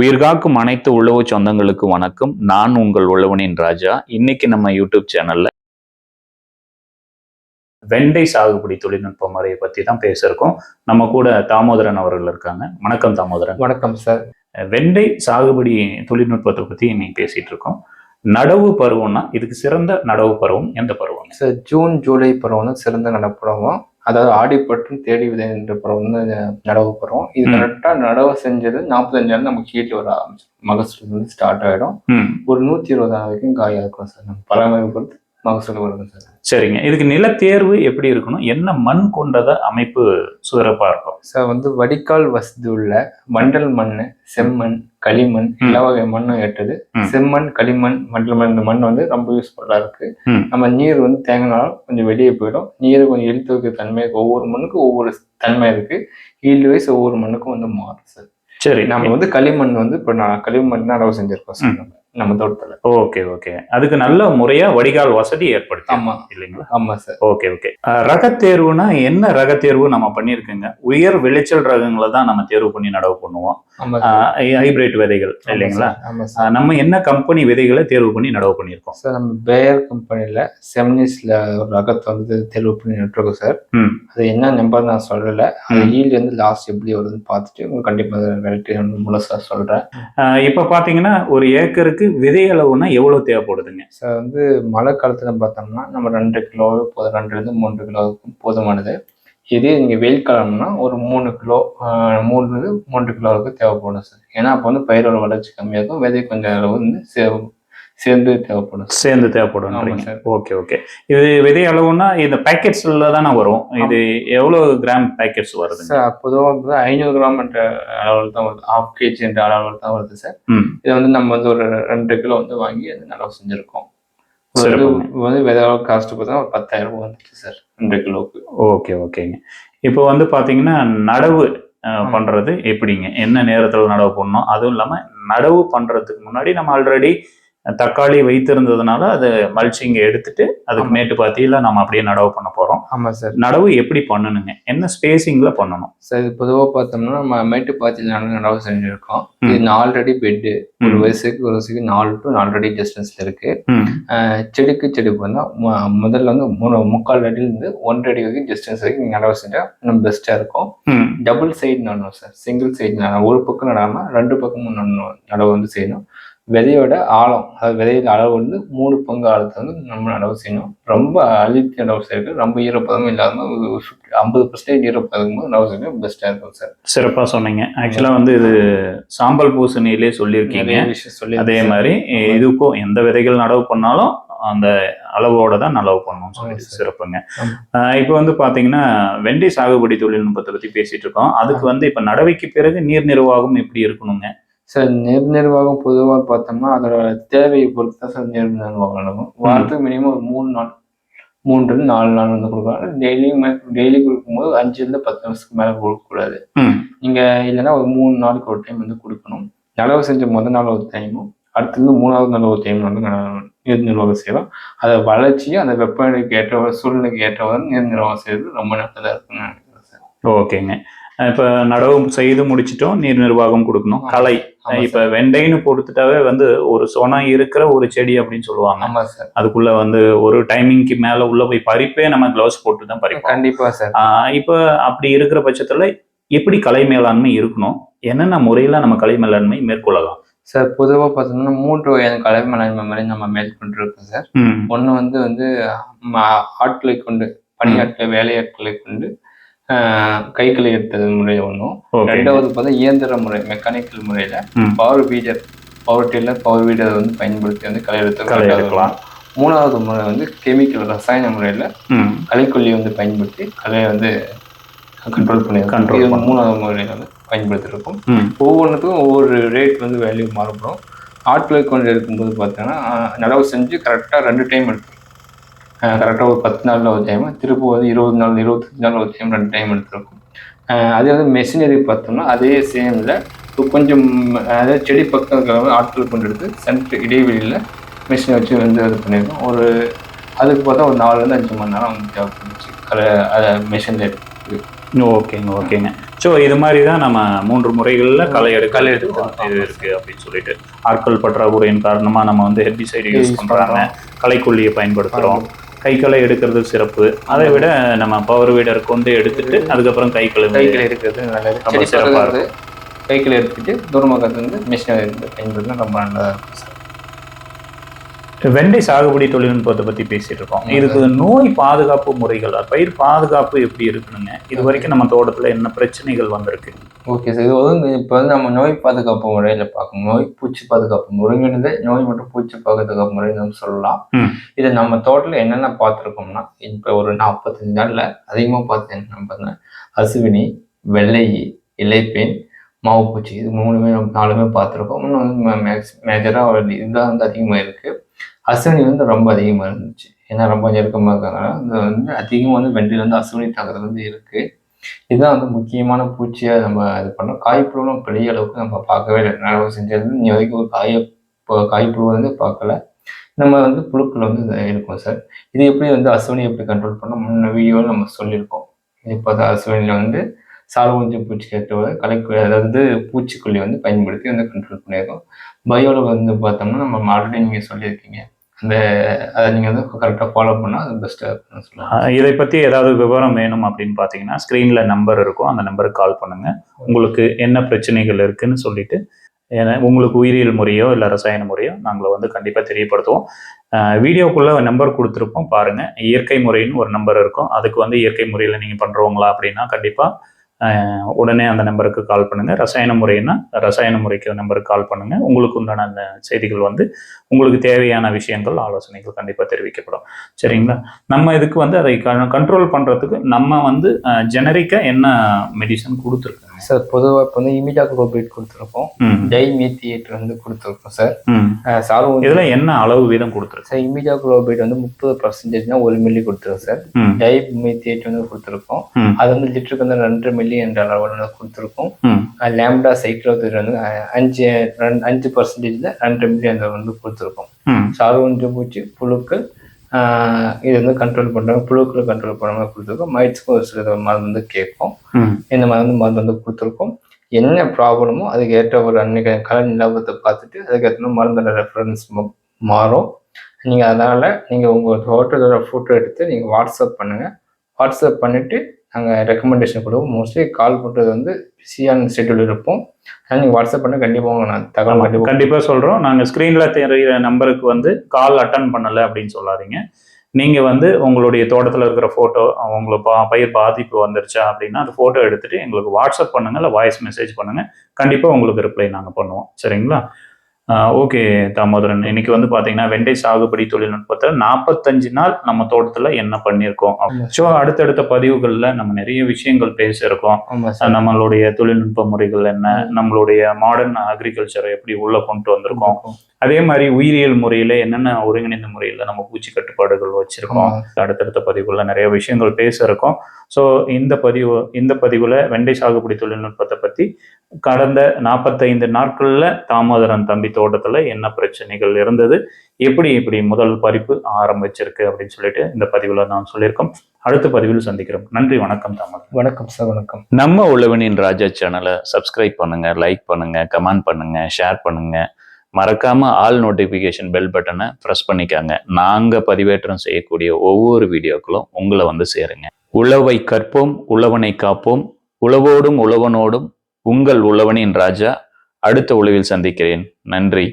உயிர்காக்கும் அனைத்து உழவு சொந்தங்களுக்கு வணக்கம். நான் உங்கள் உழவனின் ராஜா. இன்னைக்கு நம்ம யூடியூப் சேனல்ல வெண்டை சாகுபடி தொழில்நுட்ப முறையை பத்தி தான் பேச இருக்கோம். நம்ம கூட தாமோதரன் அவர்கள் இருக்காங்க. வணக்கம் தாமோதரன். வணக்கம் சார் வெண்டை சாகுபடி தொழில்நுட்பத்தை பத்தி இன்னைக்கு பேசிட்டு இருக்கோம். நடவு பருவம்னா இதுக்கு சிறந்த நடவு பருவம் எந்த பருவம்? சார் ஜூன் ஜூலை பருவம் வந்து சிறந்த நடப்பருவம் அதாவது ஆடிப்பட்டும் தேடி விதை என்ற பருவம் வந்து நடவு பருவம் இது ம். கரெக்டாக நடவு செஞ்சது நாற்பத்தஞ்சு நாள் நமக்கு கீழே வர ஆரம்பிச்சு மகசூல் வந்து ஸ்டார்ட் ஆகிடும் ம். ஒரு நூற்றி இருபது நாள் வரைக்கும் காயாக இருக்கும் சார். நம்ம பராமரிப்பு பொறுத்து மகசூல் வரும் சார் சரிங்க இதுக்கு நிலத்தேர்வு எப்படி இருக்கணும் என்ன மண் கொண்டத அமைப்பு சிறப்பா இருக்கும் சார் வந்து வடிகால் வசதி உள்ள வண்டல் மண் செம்மண் களிமண். எல்லா வகை மண்ணும் ஏற்றது. செம்மண் களிமண் வண்டல் மண் இந்த மண் வந்து ரொம்ப யூஸ்ஃபுல்லாக இருக்கு. நம்ம நீர் வந்து தேங்கினாலும் கொஞ்சம் வெளியே போயிடும் நீர் கொஞ்சம் இழுத்து வைக்கிற தன்மை. ஒவ்வொரு மண்ணுக்கும் ஒவ்வொரு தன்மை இருக்கு ஈல்டு வைஸ் ஒவ்வொரு மண்ணுக்கும் வந்து மாறும் சார் சரி நம்ம வந்து களிமண் வந்து இப்போ நான் களிமண் நடவு செஞ்சிருக்கோம் சார். நம்ம நம்ம தோட்டத்துல. Okay okay. அதுக்கு நல்ல முறையா வடிகால் வசதி ஏற்படுத்தி ஆமா. இல்லைங்களா? ஆமா சார். Okay okay. அஹ், ரகத்தேர்வுனா என்ன ரகத்தேர்வு நம்ம பண்ணியிருக்கோங்க? உயர் விளைச்சல் ரகங்களை தான் நம்ம தேர்வு பண்ணி நடவு பண்ணுவோம். ஹைபிரிட் விதைகள் இல்லைங்களா? நம்ம என்ன கம்பெனி விதைகளை தேர்வு பண்ணி நடவு பண்ணியிருக்கோம்? சார் நம்ம பேயர் கம்பெனில செமினிஸ்ல ஒரு ரகத்தை வந்து தேர்வு பண்ணி நட்டுருக்கோம் சார். அது என்ன நம்பர் நான் சொல்லல. ஈல்டு வந்து லாஸ்ட் எப்படி வருதுன்னு பார்த்துட்டு கண்டிப்பா வெரைட்டி முழுசா சொல்றேன். இப்ப பாத்தீங்கன்னா ஒரு ஏக்கருக்கு விதை அளவுனா எவ்வளோ தேவைப்படுதுங்க? சார் வந்து மழை காலத்தில் பார்த்தோம்னா நம்ம ரெண்டு கிலோ போதும் ரெண்டுலேருந்து மூன்று கிலோவுக்கு போதுமானது. இதே நீங்கள் வெயில் காலம்னா ஒரு மூணு கிலோ மூணுலேருந்து மூன்று கிலோவுக்கு தேவைப்படும் சார் ஏன்னா அப்போ வந்து பயிரோட வளர்ச்சி கம்மியாக இருக்கும் விதை கொஞ்சம் அளவு வந்து சேர்ந்து தேவைப்படும் சார். சேர்ந்து சார். ஓகே ஓகே இது விதை அளவுனா இந்த பேக்கெட்ஸ்ல தானே வரும். இது எவ்வளவு கிராம் பேக்கெட்ஸ் வருதுங்க? சார் பொதுவாக ஐநூறு கிராம் என்ற அளவில் தான் வருது. ஹாஃப் கேஜி என்ற அளவில் தான் வருது சார் இதை வந்து நம்ம வந்து ஒரு ரெண்டு கிலோ வந்து வாங்கி அது நடவு செஞ்சுருக்கோம். வந்து விதை காஸ்ட் பார்த்தா ஒரு பத்தாயிரம் ரூபாய் வந்துச்சு சார் ரெண்டு கிலோவுக்கு. ஓகே ஓகேங்க இப்போ வந்து பாத்தீங்கன்னா நடவு. பண்றது எப்படிங்க? என்ன நேரத்துல நடவு பண்ணணும் அதுவும் இல்லாம நடவு பண்றதுக்கு முன்னாடி நம்ம ஆல்ரெடி தக்காளி வைத்திருந்ததுனால அது மல்ச்சிங்க எடுத்துட்டு அதுக்கு ஆமா. மேட்டு பாத்தியில நம்ம அப்படியே நடவு பண்ண போறோம். ஆமாம் சார். நடவு எப்படி பண்ணணுங்க? என்ன ஸ்பேசிங்ல பண்ணணும்? சார் பொதுவாக பார்த்தோம்னா நம்ம மேட்டுப்பாத்தியில் நடந்து நடவு செஞ்சுருக்கோம். ம். இது ஆல்ரெடி பெட்டு ஒரு. வயசுக்கு ஒரு வயசுக்கு நாலு டு நாலரை டிஸ்டன்ஸ்ல இருக்கு. செடிக்கு செடிக்கு வந்தால் முதல்ல வந்து மூணு முக்கால் அடியிலேருந்து ஒன்றரை அடி வரைக்கும் டிஸ்டன்ஸ் வரைக்கும் நடவு செஞ்சால் இன்னும் பெஸ்ட்டாக இருக்கும். டபுள் சைடு நடணும் சார். சிங்கிள் சைடு நடணும். ஒரு பக்கம் நடாமல் ரெண்டு பக்கமும் நடணும். நடவு வந்து செய்யணும். விதையோட ஆழம் அதாவது விதையோட அளவு வந்து மூணு பங்கு ஆழத்தை வந்து நம்ம நடவு செய்யணும். ரொம்ப அழுத்தி நடவு செய்யறது ரொம்ப ஈரப்பதமும் இல்லாமல் ஐம்பது பர்சன்டேஜ் ஈரப்பதம் போது நடவு செய்யணும் பெஸ்ட்டாக இருக்கும் சார் சிறப்பா சொன்னீங்க. ஆக்சுவலா வந்து இது சாம்பல் பூசணியிலே சொல்லியிருக்கீங்க. சொல்லி அதே மாதிரி இதுக்கும் எந்த விதைகள் நடவு பண்ணாலும் அந்த அளவோட தான் நடவு பண்ணணும் சொல்லி ஆமா சார். சிறப்புங்க. இப்போ வந்து பாத்தீங்கன்னா வெண்டை சாகுபடி தொழில்நுட்பத்தை பத்தி பேசிட்டு இருக்கோம். அதுக்கு வந்து இப்ப நடவைக்கு பிறகு நீர் நிர்வாகம் எப்படி இருக்கணுங்க? சார் நீர் நிர்வாகம் பொதுவாக பார்த்தோம்னா அதோட தேவையை பொறுத்து தான் சார் நீர் நிர்வாகம் நடக்கும். வாரத்துக்கு மினிமம் ஒரு மூணு நாள் மூன்று நாலு நாள் வந்து கொடுக்கலாம். டெய்லியும் டெய்லி கொடுக்கும்போது அஞ்சுலேருந்து பத்து நிமிஷத்துக்கு மேலே கொடுக்கக்கூடாது. நீங்கள் இல்லைன்னா ஒரு மூணு நாளுக்கு ஒரு டைம் வந்து கொடுக்கணும். நடவு செஞ்ச முதல் நாள் ஒரு டைமும் அடுத்தது மூணாவது நாள் ஒரு டைம் வந்து நீர் நிர்வாகம் செய்யலாம். அதை வளர்ச்சியும் அந்த வெப்பநிலைக்கு ஏற்ற சூழ்நிலைக்கு ஏற்றவாறு நீர் நிர்வாகம் செய்யறது ரொம்ப நல்லதாக இருக்குன்னு நினைக்கிறேன் சார். ஓகேங்க. இப்ப நடவு செய்து முடிச்சிட்டோம் நீர் நிர்வாகம் கொடுக்கணும். களை. ஆமா இப்ப வெண்டைன்னு பொறுத்துட்டாவே வந்து ஒரு சொனம் இருக்கிற ஒரு செடி அப்படின்னு சொல்லுவாங்க. அதுக்குள்ள வந்து ஒரு டைமிங்க்கு மேல உள்ள போய் பறிப்பே நம்ம கிளவுஸ் போட்டு தான் பறிப்போம். கண்டிப்பாக சார். இப்ப அப்படி இருக்கிற பட்சத்துல எப்படி கலை மேலாண்மை இருக்கணும்? என்னென்ன முறையில நம்ம கலை மேலாண்மை மேற்கொள்ளலாம்? சார் பொதுவாக பார்த்தோம்னா மூன்று வகையான கலை மேலாண்மை முறை நம்ம மேற்கொண்டு இருக்கோம் சார் ஒன்று வந்து வந்து ஆட்களை கொண்டு பணியாட்களை வேலையாட்களை கொண்டு கைகளை எடுத்தது முறை ஒன்றும். ரெண்டாவது பார்த்தா இயந்திர முறை மெக்கானிக்கல் முறையில். Power weeder power tiller power weeder வந்து பயன்படுத்தி வந்து களை எடுத்து களை எடுக்கலாம். மூணாவது முறை வந்து கெமிக்கல் ரசாயன முறையில் களைக்கொல்லி வந்து பயன்படுத்தி கலையை வந்து கண்ட்ரோல் பண்ணி இது பண்ணணும். மூணாவது முறையில் வந்து பயன்படுத்திருக்கோம் ம், ஒவ்வொன்றுத்துக்கும் ஒவ்வொரு ரேட் வந்து வேல்யூ மாறுபடும் ஆட்களை கொண்டு எடுக்கும்போது பார்த்தீங்கன்னா நடவு செஞ்சு கரெக்டாக ரெண்டு டைம் எடுத்துரும் கரெக்டாக ஒரு பத்து நாளில் ஒரு டைம் திரும்ப வந்து இருபது நாள் இருபத்தஞ்சு நாள் ஒரு டைம் ரெண்டு டைம் எடுத்திருக்கும். அதே வந்து மெஷினரி பார்த்தோம்னா அதே சேமில் கொஞ்சம் அதாவது செடி பக்கம் ஆட்கள் கொண்டு எடுத்து சென்டர் இடைவெளியில் மிஷினை வச்சு வந்து இது பண்ணியிருக்கோம் ஒரு அதுக்கு பார்த்தா ஒரு நாலுலேருந்து அஞ்சு மணி நேரம் வந்து தேவைப்படுச்சு. கலை அதை மிஷினில் எடுத்து. ஓகேங்க ஓகேங்க. ஸோ இது மாதிரி தான் நம்ம மூன்று முறைகளில் களை எடுக்க களை எடுத்து இது இருக்கு அப்படின்னு சொல்லிட்டு. ஆட்கள் பற்றாக்குறையின் காரணமா நம்ம வந்து ஹெர்பிசைடு யூஸ் Use பண்றாங்க. களைக்கொல்லியை பயன்படுத்துறோம். கை களை எடுக்கிறது சிறப்பு. அதை விட நம்ம பவர் வீடர் கொண்டு எடுத்துட்டு அதுக்கப்புறம் கை கழுவி கைக்கில் இருக்கிறது நல்லது. ரொம்ப செடி சிறப்பா பக்கத்துல இருந்து கைக்கில் எடுத்துட்டு தூரமாக வந்து மிஷினை பயன்படுத்தினா ரொம்ப நல்லதாக இருக்கும் சார் வெண்டை சாகுபடி தொழில்நுட்பத்தை பத்தி பேசிட்டு இருக்கோம். இதுக்கு நோய் பாதுகாப்பு முறைகள் பயிர் பாதுகாப்பு எப்படி இருக்குனுங்க இது வரைக்கும் நம்ம தோட்டத்துல என்ன பிரச்சனைகள் வந்திருக்கு? ஓகே சார் இது வந்து இப்போ வந்து நம்ம நோய் பாதுகாப்பு முறையில் பார்க்கணும். நோய் பூச்சி பாதுகாப்பு ஒருங்கிணைந்த நோய் மற்றும் பூச்சி பாதுகாப்பு முறை நம்ம சொல்லலாம். இதை நம்ம தோட்டத்தில் என்னென்ன பார்த்துருக்கோம்னா இப்போ ஒரு நாற்பத்தஞ்சு நாளில் அதிகமாக பார்த்து என்ன அசுவினி வெள்ளை இலைப்பேன் மாவு பூச்சி இது மூணுமே நம்ம நாலுமே பார்த்துருக்கோம். இன்னும் வந்து மேக்ஸ் மேஜராக இதுதான் வந்து அதிகமாக இருக்குது அசுவினி வந்து ரொம்ப அதிகமாக இருந்துச்சு. ஏன்னா ரொம்ப நெருக்கமாக இருக்கிறதுனால இது வந்து அதிகமாக வந்து வெண்டில் வந்து அசுவினி தாக்குறது வந்து இருக்குது இதுதான் வந்து முக்கியமான பூச்சியாக நம்ம இது பண்ணோம் காய்ப்புழுவும் பெரிய அளவுக்கு நம்ம பார்க்கவே இல்லை. நடவு செஞ்சது இன்னி வரைக்கும் ஒரு காய இப்போ காய்ப்புழு வந்து பார்க்கல. நம்ம வந்து புழுக்கள் வந்து இருக்கும் சார். இது எப்படி வந்து அசுவனி எப்படி கண்ட்ரோல் பண்ணோம் முன்ன வீடியோவில் நம்ம சொல்லியிருக்கோம். இப்போ தான் அசுவனியில் வந்து சால்வஞ்சி பூச்சி கேட்டு கலைக்கு அதாவது பூச்சிக்கொல்லி வந்து பயன்படுத்தி வந்து கண்ட்ரோல் பண்ணியிருக்கோம். பயோவில் வந்து பார்த்தோம்னா நம்ம ஆல்ரெடி நீங்கள் சொல்லியிருக்கீங்க. அந்த அதை நீங்கள் வந்து கரெக்டாக ஃபாலோ பண்ணால் அது பெஸ்ட்டாக இருக்கும்னு சொல்லலாம் இதை பற்றி ஏதாவது விவரம் வேணும் அப்படின்னு பார்த்தீங்கன்னா ஸ்க்ரீனில் நம்பர் இருக்கும். அந்த நம்பருக்கு கால் பண்ணுங்கள் உங்களுக்கு என்ன பிரச்சனைகள் இருக்குன்னு சொல்லிட்டு ஏன்னா உங்களுக்கு உயிரியல் முறையோ இல்லை ரசாயன முறையோ நாங்களை வந்து கண்டிப்பாக தெரியப்படுத்துவோம். வீடியோக்குள்ளே நம்பர் கொடுத்துருப்போம் பாருங்கள் இயற்கை முறைன்னு ஒரு நம்பர் இருக்கும். அதுக்கு வந்து இயற்கை முறையில் நீங்கள் பண்ணுறவங்களா அப்படின்னா கண்டிப்பாக உடனே அந்த நம்பருக்கு கால் பண்ணுங்கள் ரசாயன முறைன்னா ரசாயன முறைக்கு நம்பருக்கு கால் பண்ணுங்கள் உங்களுக்கு உண்டான அந்த செய்திகள் வந்து உங்களுக்கு தேவையான விஷயங்கள் ஆலோசனைகள் கண்டிப்பாக தெரிவிக்கப்படும். சரிங்களா? நம்ம இதுக்கு வந்து அதை கண்ட்ரோல் பண்ணுறதுக்கு நம்ம வந்து ஜெனரிக்காக என்ன மெடிசன் கொடுத்துருக்கோங்க? சார் பொதுவாக இப்போ வந்து இமிடா குளோபேட் கொடுத்துருக்கோம். டை மீத்தியேட் வந்து கொடுத்துருக்கோம் சார். சால்வம் இதுல என்ன அளவு வீதம் கொடுத்துருக்கு சார் இமிடா குளோபேட் வந்து முப்பது பர்சன்டேஜ்னா ஒரு மில்லி கொடுத்துருக்கோம் சார். டை மீத்தியேட் வந்து கொடுத்துருக்கோம். அது வந்து லிட்டருக்கு வந்து ரெண்டு மில்லி என்ற அளவில் வந்து கொடுத்துருக்கோம். லேம்டா சைக்ளோதிர் வந்து அஞ்சு அஞ்சு பர்சன்டேஜில் ரெண்டு மில்லி அந்த வந்து கொடுத்துருக்கோம். ம். சார்வஞ்சு பூச்சி புழுக்கள் இது வந்து கண்ட்ரோல் பண்ணுறாங்க புழுக்களை கண்ட்ரோல் பண்ண மாதிரி கொடுத்துருக்கோம். மைட்ஸ்க்கும் ஒரு சில மருந்து வந்து கேட்கும். இந்த மாதிரி வந்து மருந்து வந்து கொடுத்துருக்கோம். என்ன ப்ராப்ளமோ அதுக்கு ஏற்ற ஒரு அன்னைக்கு கலர் நிலவரத்தை பார்த்துட்டு அதுக்கேற்ற மருந்தோட ரெஃபரன்ஸ் மாறும். நீங்கள் அதனால் நீங்கள் உங்கள் தோட்டத்தோட ஃபோட்டோ எடுத்து நீங்கள் வாட்ஸ்அப் பண்ணுங்கள் வாட்ஸ்அப் பண்ணிவிட்டு நாங்கள் ரெக்கமெண்டேஷன் கொடுப்போம். மோஸ்ட்லி கால் பண்ணுறது வந்து பிஸியான ஷெட்யூல் இருப்போம். அதனால் நீங்கள் வாட்ஸ்அப் பண்ண கண்டிப்பாக உங்களுக்கு நான் தகவல் கண்டிப்பாக கண்டிப்பா சொல்றோம். நாங்க ஸ்கிரீன்ல தெரிகிற நம்பருக்கு வந்து கால் அட்டன் பண்ணல அப்படின்னு சொல்லாதீங்க. நீங்க வந்து உங்களுடைய தோட்டத்துல இருக்கிற போட்டோ உங்களுக்கு பா- பயிர் பாதிப்பு வந்துருச்சா அப்படின்னா அந்த போட்டோ எடுத்துட்டு எங்களுக்கு வாட்ஸ்அப் பண்ணுங்க இல்லை வாய்ஸ் மெசேஜ் பண்ணுங்க. கண்டிப்பா உங்களுக்கு ரிப்ளை நாங்க பண்ணுவோம். சரிங்களா? ஓகே தாமோதரன். இன்னைக்கு வந்து பாத்தீங்கன்னா வெண்டை சாகுபடி தொழில்நுட்பத்தை நாற்பத்தஞ்சு நாள் நம்ம தோட்டத்துல என்ன பண்ணியிருக்கோம்? ஸோ அடுத்தடுத்த பதிவுகள்ல நம்ம நிறைய விஷயங்கள் பேசியிருக்கோம். நம்மளுடைய தொழில்நுட்ப முறைகள் என்ன? நம்மளுடைய மாடர்ன் அக்ரிகல்ச்சரை எப்படி உள்ள கொண்டு வந்திருக்கோம்? அதே மாதிரி உயிரியல் முறையில என்னென்ன ஒருங்கிணைந்த முறையில நம்ம பூச்சி கட்டுப்பாடுகள் வச்சிருக்கோம்? அடுத்தடுத்த பதிவுல நிறைய விஷயங்கள் பேச இருக்கோம் ஸோ இந்த பதிவு இந்த பதிவுல வெண்டை சாகுபடி தொழில்நுட்பத்தை பத்தி கடந்த நாற்பத்தைந்து நாட்கள்ல தாமோதரன் தம்பி தோட்டத்துல என்ன பிரச்சனைகள் இருந்தது? எப்படி இப்படி முதல் பறிப்பு ஆரம்பிச்சிருக்கு அப்படின்னு சொல்லிட்டு இந்த பதிவுல நான் சொல்லியிருக்கோம். அடுத்த பதிவில் சந்திக்கிறோம். நன்றி வணக்கம் தாமோதரன். வணக்கம் சார் வணக்கம். நம்ம உழவனின் ராஜா சேனலை சப்ஸ்கிரைப் பண்ணுங்க லைக் பண்ணுங்க கமெண்ட் பண்ணுங்க ஷேர் பண்ணுங்க. மறக்காம ஆல் நோட்டிஃபிகேஷன் பெல் பட்டனை ப்ரெஸ் பண்ணிக்காங்க. நாங்க பதிவேற்றம் செய்யக்கூடிய ஒவ்வொரு வீடியோக்களும் உங்களை வந்து சேருங்க. உழவை கற்போம் உழவனை காப்போம். உழவோடும் உழவனோடும் உங்கள் உழவனின் ராஜா அடுத்த உழவில் சந்திக்கிறேன். நன்றி.